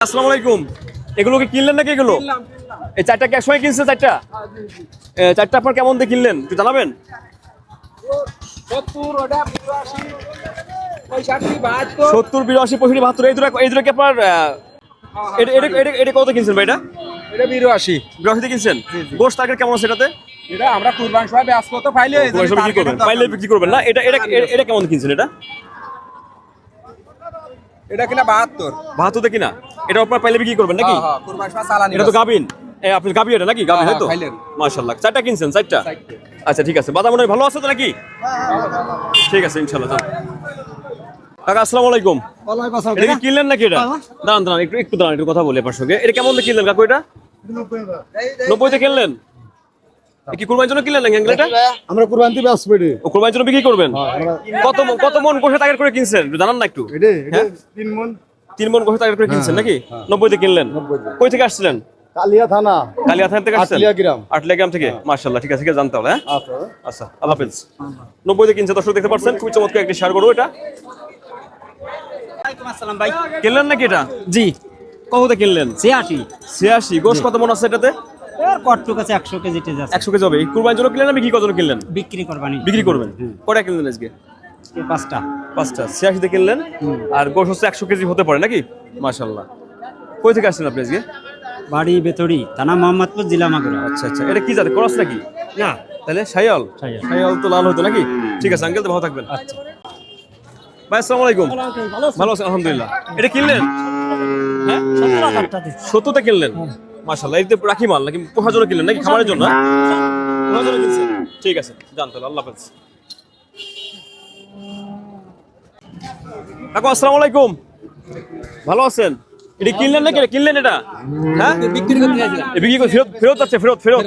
আসসালামু আলাইকুম। এগুলো কি কিনলেন নাকি এগুলো? এই চারটা কি একসঙ্গে কিনছে চারটা? চারটা আপনার কেমন দিয়ে কিনলেন? একটু জানাবেন। সত্তর বিরাশি পঁয়ষট্টি বাহাত্তর। এই দুটো এই দুটো কি আপনার এটা এটা এটা কত কিনছেন ভাই এটা? এটা বিরাশি। বিরাশিতে কিনছেন? গোশ টার্গেট কেমন আছে এটাতে? এটা আমরা কুরবান সবাই ব্যস্ত তো পাইলে এই বিক্রি করবেন। পাইলে বিক্রি করবেন না? এটা এটা- এটা কেমন কিনছেন এটা? এটা কিনা বাহাত্তর। কিনা? এটা আপনার পাইলে বিক্রি করবেন নাকি? হ্যাঁ, হ্যাঁ, এটা তো গাবিন আপনি গাবি এটা নাকি? গাবি হ্যাঁ। চারটা কিনছেন চারটা? আচ্ছা ঠিক আছে। বাদাম ভালো আছে তো নাকি? ঠিক আছে ইনশাআল্লাহ কাকা আসসালামু আলাইকুম। এটা কি কিনলেন নাকি এটা? দাঁড়ান দাঁড়ান একটু একটু দাঁড়ান একটু কথা বলি আপনার সঙ্গে। এটা কেমন কিনলেন কাকু এটা? নব্বইতে কিনলেন? কি কুরবানির জন্য কিনলেন আমরা কোরবান দিবে আসবে ও কুরবানির জন্য বিক্রি করবেন? কত মন- কত মন গোশে টাকার করে কিনছেন? জানান না একটু। হ্যাঁ? তিন মন। তিন মন গোশে টাকার করে কিনছেন নাকি? নব্বইতে কিনলেন। কই থেকে আসছিলেন? কালিয়া থানা। কালিয়া থান থেকে আসছেন? আটলিয়া গ্রাম। থেকে? ঠিক আছে ঠিক জানতে হবে হ্যাঁ? আচ্ছা। আচ্ছা আল্লাহ হাফেজ। নব্বইতে কিনছে দর্শক দেখতে পাচ্ছেন খুবই চমৎকার একটি শেয়ার করব এটা। কিনলেন নাকি এটা? জি। কততে কিনলেন? ছিয়াশি। ছিয়াশি। গোশ কত মন আছে এটাতে? এর কটটুক আছে একশো কেজিতে যাচ্ছে একশো কেজি হবে। এই কুরবানির জন্য কিনলেন না বিক্রি কত কিনলেন? বিক্রি করবানি। বিক্রি করবেন? কটা কিনলেন আজকে? পাঁচটা। পাঁচটা। ছিয়াশিতে কিনলেন? আর গোশ হচ্ছে একশো কেজি হতে পারে নাকি? মাশাল্লাহ কই থেকে আসছেন আপনি আজকে? বাড়ি বেতড়ি থানা মোহাম্মদপুর জেলা মাগুরা। আচ্ছা আচ্ছা। এটা কি জাতে ক্রস নাকি? না। তাহলে সাইয়াল সাইয়াল। সাইয়াল তো লাল হতো নাকি? ঠিক আছে আঙ্কেল তো ভালো থাকবেন। আচ্ছা। ভাই আসসালামু আলাইকুম। ভালো আছেন? আলহামদুলিল্লাহ। এটা কিনলেন? হ্যাঁ সত্তরটা কিনলেন? মাশাল্লাহ এতে রাখি মাল নাকি পোষার জন্য কিনলেন নাকি খামারের জন্য? হ্যাঁ? পোষার জন্য কিনছেন? ঠিক আছে তাহলে আল্লাহ হাফেজ। কাকু আসসালামু আলাইকুম। ভালো আছেন? এটা কিনলেন নাকি? কিনলেন এটা? হ্যাঁ? বিক্রি করতে বিক্রি করে ফেরত ফেরত যাচ্ছে ফেরত ফেরত।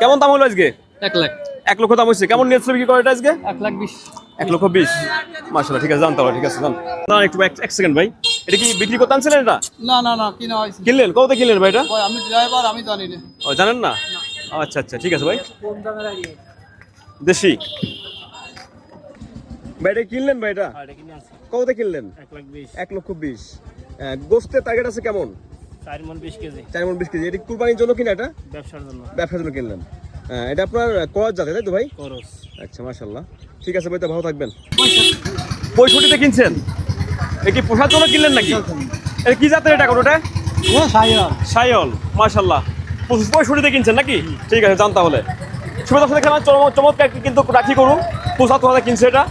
কেমন দাম হলো আজকে? এক লাখ। এক লক্ষ দাম হয়েছে। কেমন নিয়েছিল বিক্রি করে এটা আজকে? এক লাখ বিশ। এক লক্ষ বিশ। মাসাল্লাহ ঠিক আছে জানতে হবে ঠিক আছে জান। না একটু এক- এক সেকেন্ড ভাই। এটা কি বিক্রি করতে আনছিলেন এটা? না না না কিনা হয়েছে। কিনলেন? কততে কিনলেন ভাই এটা? আমি ড্রাইভার আমি জানি না। ও জানেন না? আচ্ছা আচ্ছা ঠিক আছে ভাই। দেশি। ভাই এটা কিনলেন ভাই এটা? কততে কিনলেন? এক লক্ষ বিশ। গোস্তের টার্গেট আছে কেমন? চার মন বিশ কেজি। চার মন বিশ কেজি। এটা কুরবানির জন্য কিনা এটা? ব্যবসার জন্য। ব্যবসার জন্য কিনলেন। এটা আপনার কয় যাতে তাই তো ভাই? আচ্ছা মাশাল্লাহ ঠিক আছে ভাই তো ভালো থাকবেন। পঁয়ষট্টিতে কিনছেন? এ কি পোষার জন্য কিনলেন নাকি? এটা কি জাতের এটা কোনোটা সাইল মাশাল্লাহ পঁয়ষট্টিতে কিনছেন নাকি? ঠিক আছে জান তাহলে। সুবিধা সাথে খেলা চমৎকার কিন্তু রাখি করুন পোষা তোমাদের কিনছে এটা?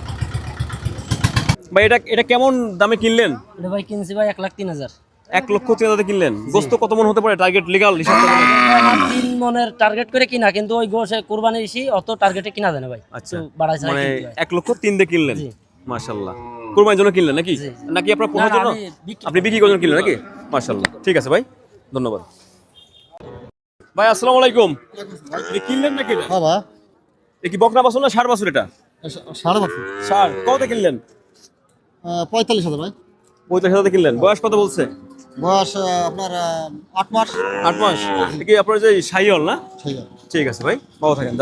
ভাই এটা এটা কেমন দামে কিনলেন? ভাই কিনছি ভাই এক লাখ তিন হাজার। এক লক্ষ তিন হাজার কিনলেন গোস্ত কত মন হতে পারে? টার্গেট লিগাল হিসাব তিন মনের টার্গেট করে কিনা কিন্তু ওই গোসে কোরবানি এসে অত টার্গেটে কিনা যায় না ভাই। আচ্ছা। মানে এক লক্ষ তিন দিয়ে কিনলেন। মাশাল্লাহ কোরবানির জন্য কিনলেন নাকি? নাকি আপনার পোষার জন্য? আপনি বিক্রি করার জন্য কিনলেন নাকি? মাশাল্লাহ ঠিক আছে ভাই ধন্যবাদ। ভাই আসসালামু আলাইকুম। এটা কিনলেন নাকি বাবা এ কি বকনা বাসন না ষাট বাসন এটা? সাড়ে ষাট কত কিনলেন? পঁয়তাল্লিশ হাজার ভাই। পঁয়তাল্লিশ হাজার কিনলেন। বয়স কত বলছে? বয়স আপনার আট মাস। আট মাস। কি আপনার যে সাইল না? ঠিক আছে ভাই ভালো থাকেন